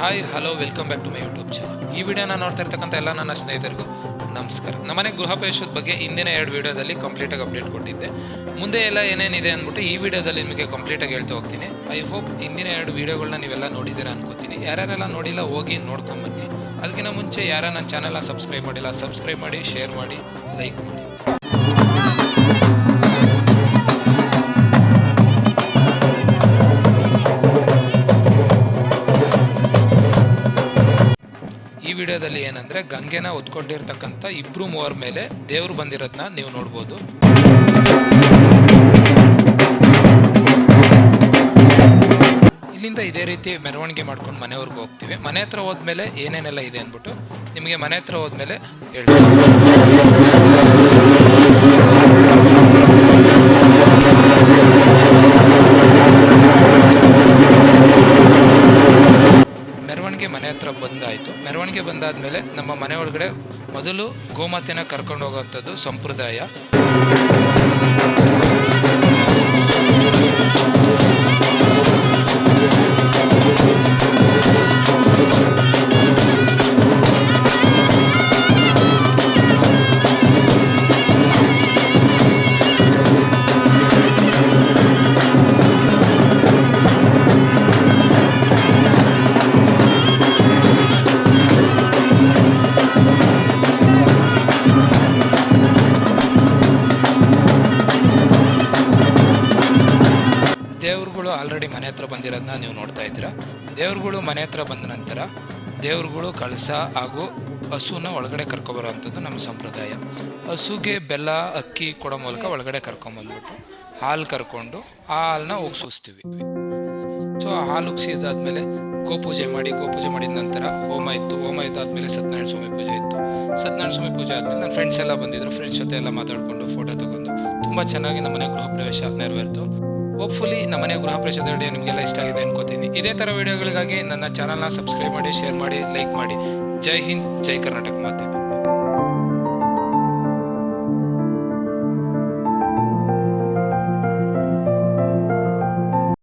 Hi hello welcome back to my YouTube channel ಈ ವಿಡಿಯೋನ ನೋಡ್ತಾ ಇರ್ತಕ್ಕಂಥ ಎಲ್ಲ ನನ್ನ ಸ್ನೇಹಿತರಿಗೂ ನಮಸ್ಕಾರ. ನಮ್ಮನೆ ಗೃಹ ಪ್ರವೇಶದ ಬಗ್ಗೆ ಹಿಂದಿನ ಎರಡು ವಿಡಿಯೋದಲ್ಲಿ ಕಂಪ್ಲೀಟಾಗಿ ಅಪ್ಡೇಟ್ ಕೊಟ್ಟಿದ್ದೆ. ಮುಂದೆ ಎಲ್ಲ ಏನೇನಿದೆ ಅಂದ್ಬಿಟ್ಟು ಈ ವಿಡಿಯೋದಲ್ಲಿ ನಿಮಗೆ ಕಂಪ್ಲೀಟಾಗಿ ಹೇಳ್ತಾ ಹೋಗ್ತೀನಿ. ಐ ಹೋಪ್ ಹಿಂದಿನ ಎರಡು ವಿಡಿಯೋಗಳನ್ನ ನೀವೆಲ್ಲ ನೋಡಿದ್ದೀರಾ ಅನ್ಕೋತೀನಿ. ಯಾರ್ಯಾರೆಲ್ಲ ನೋಡಿಲ್ಲ, ಹೋಗಿ ನೋಡ್ಕೊಂಬನ್ನಿ ಅದಕ್ಕಿಂತ ಮುಂಚೆ ಯಾರ ನನ್ನ ಚಾನಲ್ನ ಸಬ್ಸ್ಕ್ರೈಬ್ ಮಾಡಿಲ್ಲ ಸಬ್ಸ್ಕ್ರೈಬ್ ಮಾಡಿ ಶೇರ್ ಮಾಡಿ ಲೈಕ್ ಮಾಡಿ. ವಿಡಿಯೋದಲ್ಲಿ ಏನಂದ್ರೆ ಗಂಗೆನ ಹೊತ್ಕೊಂಡಿರ್ತಕ್ಕಂಥ ಇಬ್ರು ಮೂವರ ಮೇಲೆ ದೇವ್ರು ಬಂದಿರೋದನ್ನ ನೀವು ನೋಡ್ಬೋದು. ಇಲ್ಲಿಂದ ಇದೇ ರೀತಿ ಮೆರವಣಿಗೆ ಮಾಡ್ಕೊಂಡು ಮನೆವರೆಗೂ ಹೋಗ್ತೀವಿ. ಮನೆ ಹತ್ರ ಹೋದ್ಮೇಲೆ ಏನೇನೆಲ್ಲ ಇದೆ ಅಂದ್ಬಿಟ್ಟು ನಿಮಗೆ ಮನೆ ಹತ್ರ ಹೋದ್ಮೇಲೆ ಹೇಳ್ತೀನಿ. ಹತ್ರ ಬಂದಾಯಿತು. ಮೆರವಣಿಗೆ ಬಂದಾದ್ಮೇಲೆ ನಮ್ಮ ಮನೆ ಒಳಗಡೆ ಮೊದಲು ಗೋಮಾತೆನ ಕರ್ಕೊಂಡು ಹೋಗುವಂಥದ್ದು ಸಂಪ್ರದಾಯ. ದೇವ್ರುಗಳು ಆಲ್ರೆಡಿ ಮನೆ ಹತ್ರ ಬಂದಿರೋದನ್ನ ನೀವು ನೋಡ್ತಾ ಇದ್ದೀರಾ. ದೇವ್ರುಗಳು ಮನೆ ಹತ್ರ ಬಂದ ನಂತರ ದೇವ್ರುಗಳು ಕಳಸ ಹಾಗೂ ಹಸುವನ್ನ ಒಳಗಡೆ ಕರ್ಕೊಬರೋವಂಥದ್ದು ನಮ್ಮ ಸಂಪ್ರದಾಯ. ಹಸುಗೆ ಬೆಲ್ಲ, ಅಕ್ಕಿ ಕೊಡೋ ಮೂಲಕ ಒಳಗಡೆ ಕರ್ಕೊಂಬಂದ್ಬಿಟ್ಟು ಹಾಲು ಕರ್ಕೊಂಡು ಆ ಹಾಲನ್ನ ಉಗ್ಸೋಸ್ತೀವಿ ಸೂಸ್ತೀವಿ ಸೊ ಆ ಹಾಲು ಉಗ್ಸಿದಾದ್ಮೇಲೆ ಗೋಪೂಜೆ ಮಾಡಿ, ಗೋಪೂಜೆ ಮಾಡಿದ ನಂತರ ಹೋಮ ಇತ್ತು. ಹೋಮ ಇದ್ದಾದ್ಮೇಲೆ ಸತ್ಯನಾರಾಯಣ ಸ್ವಾಮಿ ಪೂಜೆ ಇತ್ತು. ಸತ್ಯನಾರಾಯಣ ಸ್ವಾಮಿ ಪೂಜೆ ಆದಮೇಲೆ ನನ್ನ ಫ್ರೆಂಡ್ಸ್ ಎಲ್ಲ ಬಂದಿದ್ರು. ಫ್ರೆಂಡ್ಸ್ ಜೊತೆ ಎಲ್ಲ ಮಾತಾಡಿಕೊಂಡು ಫೋಟೋ ತಗೊಂಡು. ತುಂಬ ಚೆನ್ನಾಗಿ ನಮ್ಮನೆ ಗೃಹ ಪ್ರವೇಶ ನೆರವೇರ್ತು. ಹೋಪ್ಫುಲಿ ನಮ್ಮನೆ ಗೃಹ ಪ್ರವೇಶದ ವಿಡಿಯೋ ನಿಮಗೆಲ್ಲ ಇಷ್ಟ ಆಗಿದೆ ಅನ್ಕೋತೀನಿ. ಇದೇ ಥರ ವಿಡಿಯೋಗಳಿಗಾಗಿ ನನ್ನ ಚಾನಲ್ನ ಸಬ್ಸ್ಕ್ರೈಬ್ ಮಾಡಿ ಶೇರ್ ಮಾಡಿ ಲೈಕ್ ಮಾಡಿ. ಜೈ ಹಿಂದ್, ಜೈ ಕರ್ನಾಟಕ ಮಾತೆ.